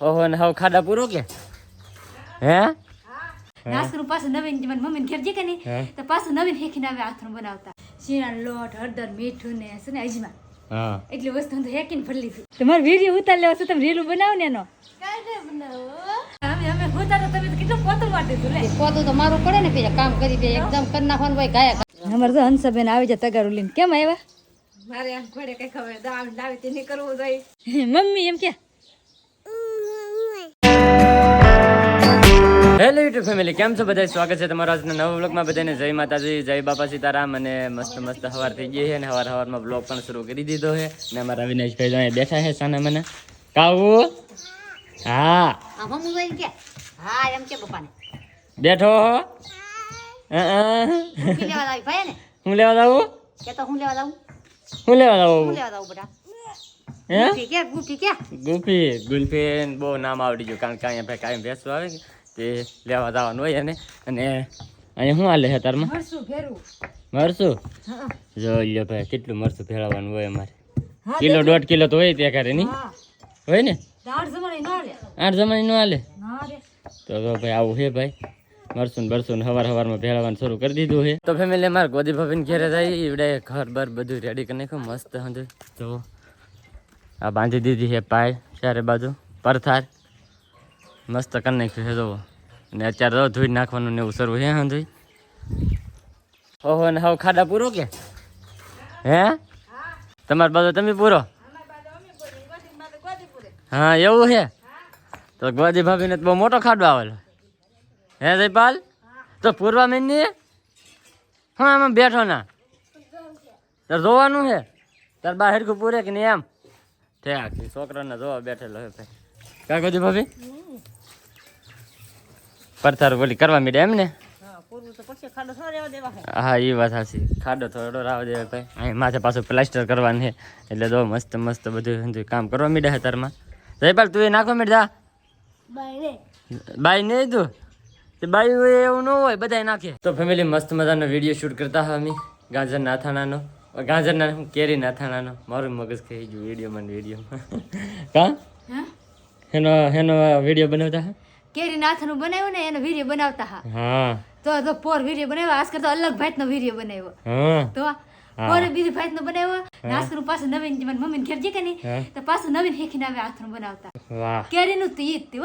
ઓહો ને હવે ખાડા પૂરો કે? હે? નાસ્તનું પાછું નવીન જીવન મમ્મીને ઘેર જે કે નહીં? તો પાછું નવીન હેકીને આવે આથરું બનાવતા. શીરાનો લોટ હળદર મીઠું ને શું ને અજમા હા. એટલી વસ્તુ હું તો હેકીને ફરી લીધી. તમારે વીડિયો ઉતાર લેવા છો તમે રીલું બનાવો ને એનો. અમે અમે ઉતારો તમે તો કેટલું પોતું વાટી દીધું લે. પોતું તો મારું પડે ને પેલા કામ કરી દે એકદમ કરી નાખવાનું ભાઈ ગાયા અમારે તો હંસબેન આવી જાય તગારું લઈને. કેમ આવ્યા? મારે આમ ઘોડે કઈ ખબર દાળ લાવી તે નહીં કરવું જોઈએ મમ્મી એમ કે હેલો યુટ્યુબ ફેમિલી કેમ છો બધા સ્વાગત છે તમારા આજના નવા બ્લોગમાં બધાને જય માતાજી જય બાપા સીતારામ અને મસ્ત મસ્ત હવાર થઈ ગઈ છે અને હવાર હવારમાં બ્લોગ પણ શરૂ કરી દીધો છે. અને અમારા અવિનાશભાઈ તો બેઠા છે સાને મને. કાવું? હા. બેઠો હો. લેવા હું લેવા હું લેવા લેવા? હું ગુફી લેવા? ઠીક છે ગુલ્ફી બહુ નામ આવડી ગયું. કારણ કે અહીંયા ભાઈ કાયમ ભેંસું આવે કે તે લેવા જવાનું હોય અને અને અહીંયા શું હાલે છે તારમાં? મરસું જો લ્યો ભાઈ કેટલું મરસું ફેરવવાનું હોય અમારે. કિલો દોઢ કિલો તો હોય ત્યાં કરે નહીં? હોય ને? આઠ જમાની નો હાલે. તો ભાઈ આવું છે ભાઈ. મરસું ને બરસું હવાર હવારમાં ભેળવવાનું શરૂ કરી દીધું છે. તો ફેમિલી અમારે ગોદી ભાભીને ઘેરે જાય ઈવડે ઘર બર બધું રેડી કરી નાખ્યું મસ્ત હંધું તો આ બાંધી દીધી છે પાય ચારે બાજુ પરથાર. મસ્ત કરી નાખ્યું છે જોવો. અને અત્યારે તો ધોઈ નાખવાનું ને એવું શરૂ છે ધોઈ? ઓહો, ને હવે ખાડા પૂરો કે? હે? તમારી બાજુ તમે પૂરો? હા, એવું છે? તો ગોદી ભાભીને બહુ મોટો ખાડો આવેલો. હે, જયપાલ? તો પૂરવા મહિની હા આમાં બેઠો ના? તાર જોવાનું છે? તાર બા હેરખું પૂરે કે નહીં એમ? ઠેક, છોકરાને જોવા બેઠેલો હે ભાઈ. કા ગોદી ભાભી? પરથાર બોલી કરવા મીડે એમ ને હા. એ વાત સાચી ખાડો થોડો રાવ દે ભાઈ અહીં માથે પાછું પ્લાસ્ટર કરવાનું છે. એટલે તો મસ્ત મસ્ત બધું કામ કરવા મીડે છે તારમાં. જયપાલ તું એ નાખો મીડ જા. બાઈ નહીં તું? તે બાઈ હોય એવું ન હોય બધાય નાખે. તો ફેમિલી મસ્ત મજાનો વીડિયો શૂટ કરતા હા અમે ગાજર નાથાણાનો. ગાજરના હું કેરી નાથાણાનો. મારું મગજ ખાઈ ગયું વિડીયોમાં ને વિડીયોમાં કા? હા? હેનો હેનો વીડિયો બનાવતા હા? કેરી નાથનું બનાવ્યું ને એનો વીર્ય બનાવતા હા. હા. તો તો પોર વીર્ય બનાવ્યો આજ કરતા અલગ ભાઈનો વીર્ય બનાવ્યો. હા. તો પોરે બીજી ભાઈનો બનાવ્યો નાસ્કનું પાછું નવીન મને મમ્મીને ઘેર જે કે નહીં તો પાછું નવીન હેકીને આવે હાથનું બનાવતા. કેરીનું તો ઈ જ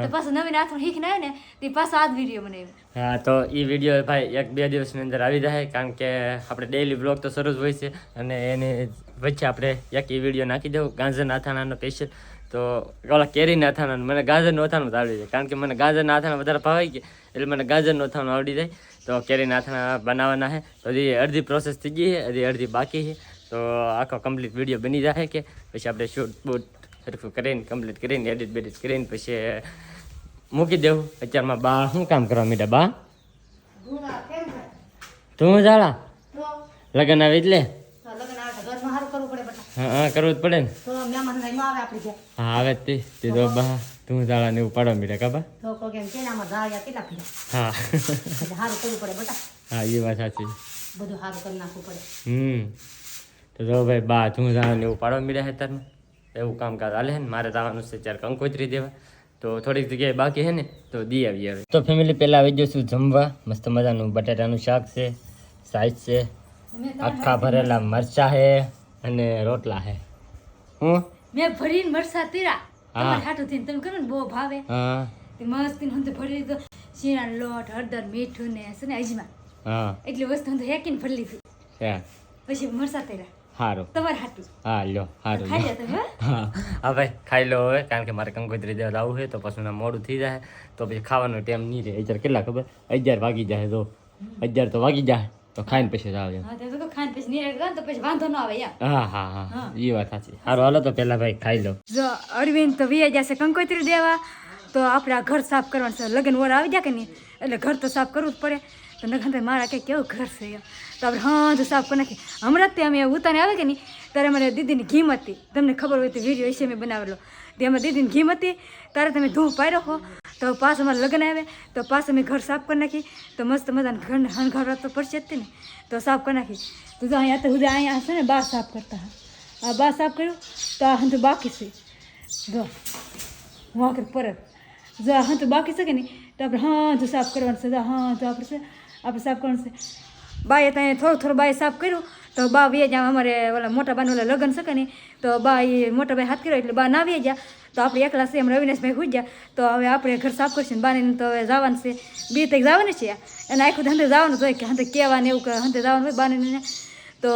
તે પાછું નવીન હાથનું હેકીને આવે ને તે પાછો આ જ વીડિયો બનાવ્યો. હા તો એ વીડિયો ભાઈ એક બે દિવસની અંદર આવી જાય કારણ કે આપણે ડેઈલી બ્લોગ તો શરૂ જ હોય છે અને એની વચ્ચે આપણે એક એ વીડિયો નાખી દઉં ગાંજર નાથાણાનો સ્પેશિયલ તો ઓલા કેરી નાથાણાનું મને ગાજર નોથાનું જ આવડી જાય. કારણ કે મને ગાજર નાથાણા વધારે ભાવે કે એટલે મને ગાજર નાથાણું આવડી જાય. તો કેરી નાથાણા બનાવવાના છે તો હજી અડધી પ્રોસેસ થઈ ગઈ છે હજી અડધી બાકી છે તો આખો કમ્પ્લીટ વીડિયો બની જાય કે પછી આપણે શૂટ બૂટ સરખું કરીને કમ્પ્લીટ કરીને એડિટ બેડિટ કરીને પછી મૂકી દેવું. અત્યારમાં બા શું કામ કરવા મીડા બા? તું જાળા? લગ્ન આવે એટલે લગ્ન આવે તો ઘરમાં સારું કરવું પડે બેટા હા હા કરવું જ પડે ને. તો મહેમાન ન આવે આપણી ઘેર. હા આવે તે. તે તો બા તું જાળા ને એવું પાડવા મીડા કા બા? તો કેમ કે કેટલા હા. એટલે સારું કરવું પડે બેટા. હા એ વાત સાચી. બધું હારું કરી નાખવું પડે. હમ. તો જો ભાઈ બા તું જાળા ને એવું પાડવા હે છે તારમાં એવું કામકાજ હાલે ને? મારે જવાનું છે ત્યારે કંકોત્રી દેવા. તો થોડીક જગ્યાએ બાકી હે ને તો દી આવી હવે. તો ફેમિલી પહેલાં આવી જઈશું જમવા. મસ્ત મજાનું બટાટાનું શાક છે સાઈઝ છે આખા ભરેલા મરચા છે અને રોટલા હે. હું મેં ભરીને મરસા તીરા. તમારે હાટું થઈને તમે કરો ને બહુ ભાવે. હા. તે મસ્તી હું તો ભરી લીધો. શીણા લોટ હળદર મીઠું ને છે ને અજમા. હા. એટલી વસ્તુ હું તો હેકીને ભરી લીધી. પછી મરસા તીરા. તમારે હાટું. હા લ્યો. હારું ખાઈ તમે હા. હા. ખાઈ લો હવે કારણ કે મારે કંકોત્રી દેવા આવવું છે તો પછી મોડું થઈ જાય. તો પછી ખાવાનો ટાઈમ નહીં રહે. અત્યારે કેટલા ખબર? અગિયાર વાગી જાય તો અગિયાર તો વાગી જાય તો ખાઈને પછી જ આવે. હા તો ખાઈને પછી નિરાશ કરો તો પછી વાંધો ન આવે યાર હા હા હા. એ વાત સાચી. સારું હાલો તો પેલા ભાઈ ખાઈ લો. જો અરવિંદ તો વિયા જશે કંકોત્રી દેવા તો આપણે આ ઘર સાફ કરવાનું છે. લગ્ન વર આવી જાય કે નહીં? એટલે ઘર તો સાફ કરવું જ પડે. તો નખન ભાઈ મારા કંઈ કેવું ઘર છે એમ? તો આપણે હા તો સાફ કરી નાખી હમણાં જ અમે ઉતાને આવે કે નહીં? ત્યારે અમારે દીદીની ઘીમ હતી. તમને ખબર હોય તો વીડિયો વિશે મેં બનાવેલો. તે અમારી દીદીની ઘીમ હતી. ત્યારે તમે ધૂમ પાડ્યો હો. તો પાછ અમારે લગ્ન આવે, તો પાછ અમે ઘર સાફ કરી નાખી. તો મસ્ત મજાને ઘર હણગારવા તો પડશે જ ને. તો સાફ કરી નાખી. તો જો અહીંયા તો સુધી અહીંયા હશે ને બા સાફ કરતા આ બા સાફ કર્યું, તો આ હંતુ બાકી છે. જો, હું આખરે પરત. જો આ હંતુ બાકી છે કે નહીં, તો આપણે હા જો સાફ કરવાનું છે. હા તો આપણે છે, આપણે સાફ કરવાનું છે. બાએ ત્યાં થોડું થોડું બાએ સાફ કર્યું તો બા વે જ્યાં અમારે ઓલા મોટા બાનું ઓલા લગ્ન છે કે નહીં, તો બા એ મોટા બાઈ હાથ કર્યો એટલે બા ના વે ગયા. તો આપણે એકલા છે એમ રવિનાશભાઈ હુઈ ગયા. તો હવે આપણે ઘર સાફ કરશું બાને તો હવે જવાનું છે. બે તક જવાનું છે. અને આખું હંતે જવાનું હોય કે હંતે કહેવાનું એવું કે હંતે જવાનું હોય બાને તો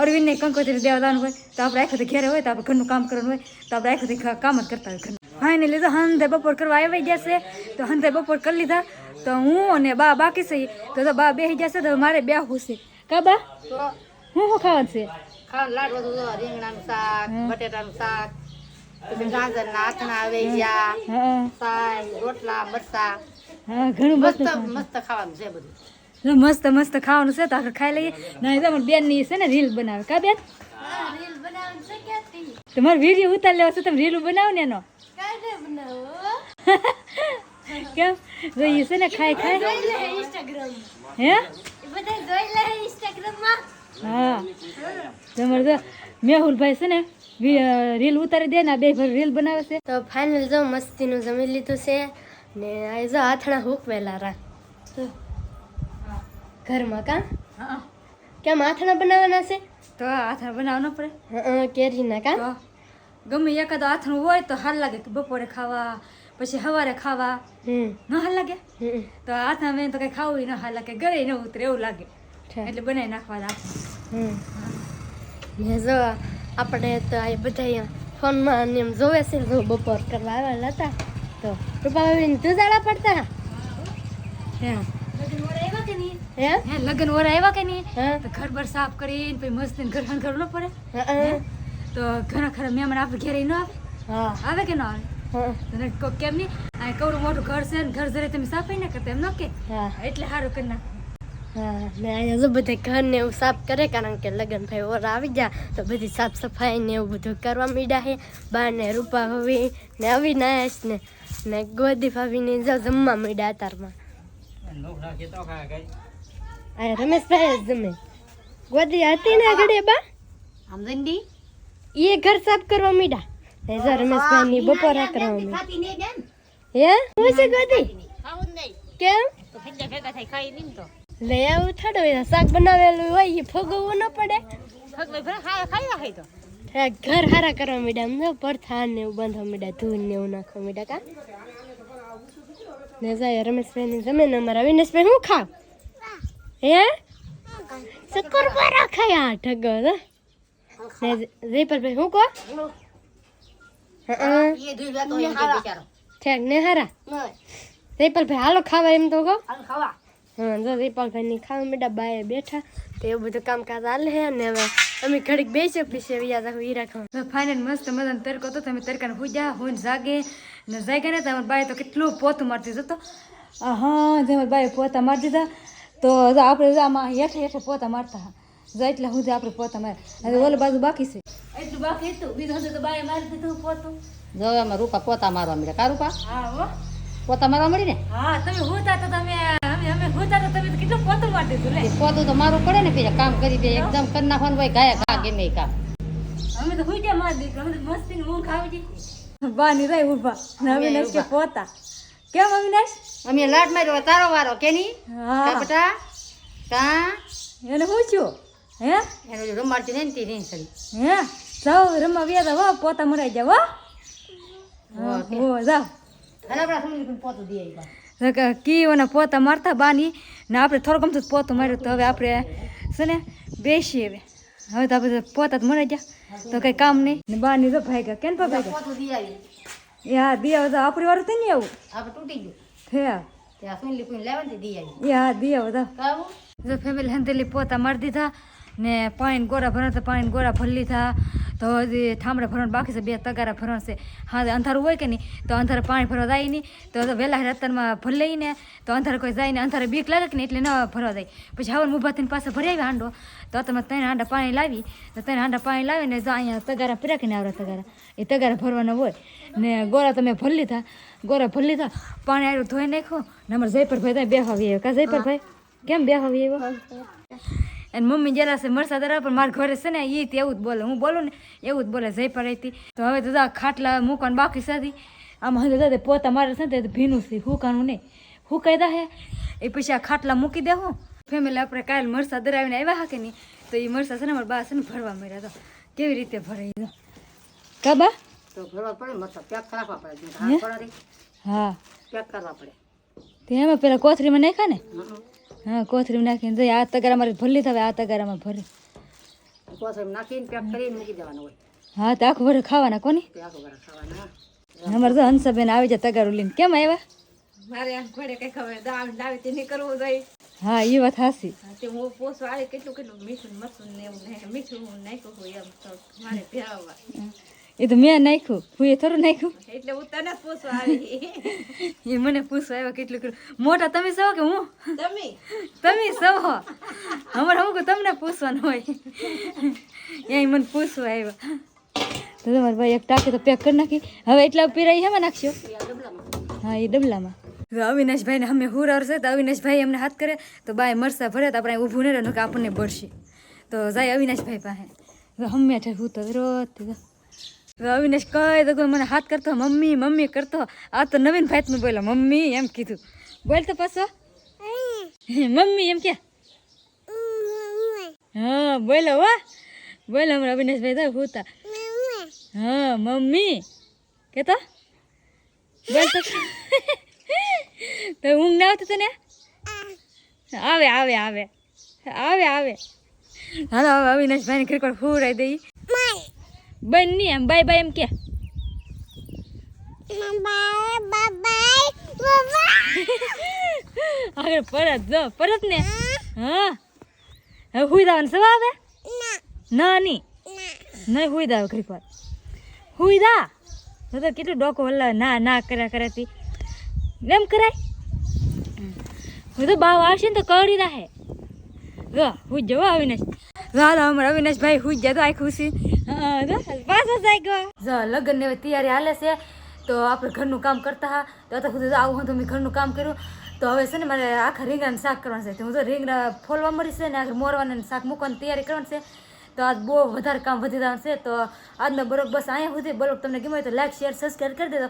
અરવિંદને કંકોત્રી દેવા જવાનું હોય. તો આપણે આખો ઘેરે હોય, તો આપણે ઘરનું કામ કરવાનું હોય. તો આપણે આખો કામ જ કરતા હોય ઘરનું. ફાઇનલી તો હંતે બપોર કરવા આવી જશે તો હંતે બપોર કરી લીધા. તો હું અને બા બાકી છે. તો તો બા બેસી જશે, તો મારે બેહવું છે. કા બા? તો હું શું ખાવાનું છે? ખાવાનું લાડવા તો રીંગણાનું શાક બટેટાનું શાક પછી ગાજરના આથણા વેજ્યા હા સાય રોટલા મરસા હા ઘણું મસ્ત મસ્ત ખાવાનું. છે બધું. મસ્ત મસ્ત ખાવાનું છે તો આપણે ખાઈ લઈએ. ના તમારી બેનની છે ને રીલ બનાવે. કા બેન? તમારે વીડિયો ઉતાર લેવા છે તમે રીલ બનાવો ને એનો. કેમ? જોઈએ છે ને ખાઈ ખાઈ. હે? હા. તમારે જો મેહુલભાઈ છે ને રીલ ઉતારી દે ને બે ભર રીલ બનાવે છે. તો ફાઇનલ જો મસ્તીનું જમી લીધું છે ને આ જો આથણા હુકવેલા રા. તો ઘરમાં કા? હા. કેમ આથણા બનાવવાના છે? તો હાથ બનાવ ન પડે હં, કેરીના કા? ગમે એકાદ આથણું હોય તો હાલ લાગે કે બપોરે ખાવા પછી સવારે ખાવા. હમ. ન હાલ લાગે? હમ. તો હાથમાં મેં તો કઈ ખાવું ન હાલ લાગે. ઘરે ન ઉતરે એવું લાગે. એટલે બનાવી નાખવા હમ. જો આપણે તો આ બધા ફોનમાં એમ જોવે છે જો બપોર કરવા આવેલા હતા તો રૂપા ભાભીને તું જાડા પડતા. હે. લગન ઓરા આવ્યા કે નહીં? ઘર બર સાફ કરીને પછી મસ્ત ઘર કરવું ન પડે? તો ઘણા ખરા મહેમાન આપણે ઘેરે ન આવે? આવે કે ન આવે? કેમ નહીં? આ કવડું મોટું ઘર છે ને ઘર જરે તમે સાફ ના કરતા એમ ન કે? એટલે સારું કરી નાખ. હા ને અહીંયા જો બધા ઘરને એવું સાફ કરે કારણ કે લગ્ન ભાઈ ઓર આવી ગયા તો બધી સાફ સફાઈ ને એવું બધું કરવા મીડા છે બા ને રૂપા ભાવી ને અવિનાશ ને ને ગોદી ભાભી ને જો જમવા મીડા અતારમાં. અરે રમેશભાઈ જ જમે. ગોદી હતી ને ઘડે બા? આમ એ ઘર સાફ કરવા મીડા એ જો રમેશભાઈ ની બપોરા કરવા હે? હું છે ગોદી? કેમ? તો ભેગા ભેગા થઈ ખાઈ લઈને તો. લઈ આવું થોડું એ શાક બનાવેલું હોય એ ફોગવવું ન પડે. આ ઘર હારા કરવા મીડા ને પડથા ને એવું બાંધવા મીડા ધૂન ને એવું નાખવા મીડા કા? ને જાય રમેશભાઈ ને જમે ને અમારા વિનેશભાઈ હું ખાવ? હે? શક્કરપારા ખાયા ઠગો તો ને જયપરભાઈ કહો? હં, એ દૂધ વેતો એમ કે બિચારો ઠેક ને હારા? નહીં જયપલભાઈ હાલો ખાવા એમ તો કહો. ખાવા. હા જો દીપાલભાઈની ખાવા મેડા બાએ બેઠા તો એવું બધું કામકાજ હાલે છે અને હવે અમે ઘડીક બેસી પછી વ્યાજ આખું હીરા રાખવા ફાઇનલ મસ્ત મજાનો તડકો હતો તમે તડકાને હુજા હું જાગે ને જાગે ને તમારી બાય તો કેટલું પોતું મારતી જતો હા તમારી બાએ પોતા મારી દીધા. તો આપણે આમાં હેઠે હેઠે પોતા મારતા હા જો એટલે હું આપણે પોતા મારે હવે ઓલી બાજુ બાકી છે. એટલું બાકી હતું બીજું હતું તો બાઈ મારી દીધું પોતું. જો એમાં રૂપા પોતા મારવા મળ્યા કા રૂપા? હા હો. પોતા મારવા મળી ને? હા તમે હોતા તો તમે અમે અમે હોતા તો તમે કેટલું પોતું મારી તું લે. પોતું તો મારું પડે ને પેલા કામ કરી દે એકદમ કરી નાખવાનું ભાઈ ગાય ગમે નહીં કામ. અમે તો હુઈ ગયા મારી દીધું અમે તો મસ્તી ઊંઘ આવી ગઈ. બા ની રહી ને અવિનાશ કે પોતા. કેમ અવિનાશ? અમે લાટ માર્યો તારો વારો કે નહીં કા હા બેટા? કા? એને પૂછ્યું હે? એનો રમાડતી નહીં તે નહીં સરી હે? સૌ રમવા વ્યા તા પોતા મરાઈ જાવ હો. હા, પણ પોતું મારતા બાની ને આપણે થોડું ગમતું જ પોતું માર્યું તો હવે આપણે છે ને બેસીએ હવે. હવે તો આપણે પોતા જ મરાઈ ગયા. તો કઈ કામ નહીં. ને બાની તો ભાઈ ગયા કેમ ભાઈ ગયા દિયા તો આપણી વાળું થઈ ને આવું. આપણે તૂટી ગયું. થયા ત્યાં સુની કોઈ લેવાની દિયા દિયા બધા ફેમિલી હંતેલી પોતા મારી દીધા. ને પાણી ગોરા ભરણ તો પાણી ગોરા ભરી થા. તો હજી ઠામડા ભરવાનું બાકી છે બે તગારા ભરવાનું છે હા અંધારું હોય કે નહીં તો અંધારે પાણી ભરવા જાય નહીં. તો વહેલા રતનમાં ભરી લઈને તો અંધારે કોઈ જાય ને અંધારે બીક લાગે કે નહીં એટલે ન ભરવા જાય. પછી હવન ઊભા થઈને પાસે ભરી આવી હાંડો. તો તમે ત્રણ હાંડા પાણી લાવી તો ત્રણ હાંડા પાણી લાવીને જો અહીંયા તગારા પીરા કે આવડા તગારા? એ તગારા ભરવાના હોય. ને ગોરા તમે ભરી લીધા ગોરા ભરી લીધા પાણી આવ્યું ધોઈ નાખ્યું ને અમારે જયપરભાઈ ત્યાં બેહાવી આવ્યો. કા જયપરભાઈ? કેમ બે હવે આવ્યો અને મમ્મી જરા છે મરસા દરા પણ મારા ઘરે છે ને એ એવું જ બોલે. હું બોલું ને એવું જ બોલે જય પર હતી તો હવે દાદા ખાટલા મૂકવાનું બાકી સાથી આમ દાદા પોતા મારે છે ને તે ભીનું છે હુકાનું નહીં. હુકાઈ દે હે? એ પછી આ ખાટલા મૂકી દેવું ફેમિલી આપણે કાલ મરસા દરાવીને આવ્યા હા કે નહીં? તો એ મરસા છે ને મારા બા છે ને ભરવા મળ્યા તો કેવી રીતે ભરાઈ દો કાબા તો ભરવા પડે મરસા પેક રાખવા પડે. તો. હા? પેક કરવા પડે. તે એમાં પેલા કોથરીમાં નાખ્યા ને. હા કોથરીમાં નાખીને જઈ આ તગારા મારે ભરલી થવે આ તગારામાં ભરે. કોથળીમાં નાખીને પેક કરીને મૂકી દેવાનું હોય. હા તો આખું ભરે ખાવાના કોની? આખું ભરે ખાવાના. અમારે તો હંસાબેન આવી જાય તગારું લઈને. કેમ આવ્યા? મારે આમ ઘોડે કઈ ખબર દાળ લાવી તે નીકળવું જોઈએ હા એ વાત હાસી તે હું પોસ આવે કેટલું કેટલું મીઠું મરચું ને એવું મીઠું નાખ્યું હોય એમ તો મારે ભેળવવા. એ તો મેં નાખ્યું. હું એ થોડું નાખ્યું. એટલે હું તને પૂછવા આવી. એ મને પૂછવા આવ્યા કેટલું કેટલું મોટા તમે સહો કે હું? તમે. તમે સો અમારે હું તમને પૂછવાનું હોય. અહીં મને પૂછવા આવ્યા. તો તમારે ભાઈ એક ટાંકી તો પેક કરી નાખી. હવે એટલા પીરાઈ હેમાં નાખશો? હા એ ડબલામાં. અવિનાશભાઈને અમે હુરાર છે તો અવિનાશભાઈ અમને હાથ કરે. તો બાય મરસા ભરે તો આપણે ઊભું નહીં રહે કે આપણને બળશે તો જાય અવિનાશભાઈ પાસે. હમે હું તો રોજ અવિનાશ કહે તો મને હાથ કરતો મમ્મી મમ્મી કરતો. આ તો નવીન ભાઈનું બોલો મમ્મી એમ કીધું. બોલ તો પાછો. મમ્મી એમ કે. હા બોલો વાહ બોલો હમણાં અવિનાશભાઈ તો હુતા. હા મમ્મી. કે તો બોલ તો. તો ઊંઘ ના આવતી તને? આવે આવે આવે. આવે આવે. હાલો હવે અવિનાશભાઈને ક્રિકેટ ફૂરાઈ દઈ. બની એમ બાય બાય એમ કે. આગળ પરત જો પરત ને. હા. હવે હુઈ દાવાનું સવા આવે? ના. ની નહીં હુઈ દાવ ઘડીક વાર. હુઈ દા. તો તો કેટલું ડોકો હલ્લા ના ના કર્યા કરાતી. એમ કરાય? હું તો બાવ આવશે ને તો કરી રાહે. જો હું જવા અવિનાશ હાલો અમારા અવિનાશભાઈ હું જતો આ ખુશી પાછો જાય ગયો લગ્ન ને તૈયારી હાલે છે. તો આપણે ઘરનું કામ કરતા હા. તો અત્યાર સુધી આવું હું તો મેં ઘરનું કામ કર્યું. તો હવે છે ને મારે આખા રીંગણાનું શાક કરવાનું છે. તો હું તો રીંગણા ફોલવા મળી છે ને આખું મોરવાના શાક મૂકવાની તૈયારી કરવાની છે. તો આજ બહુ વધારે કામ વધી જવાનું છે. તો આજનો બ્લોગ બસ અહીંયા સુધી. બ્લોગ તમને ગમે તો લાઈક શેર સબસ્ક્રાઈબ કરી દેજો.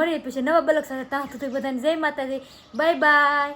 મળીએ પછી નવા બ્લોગ સાથે. ત્યાં સુધી બધાને જય માતાજી. Bye bye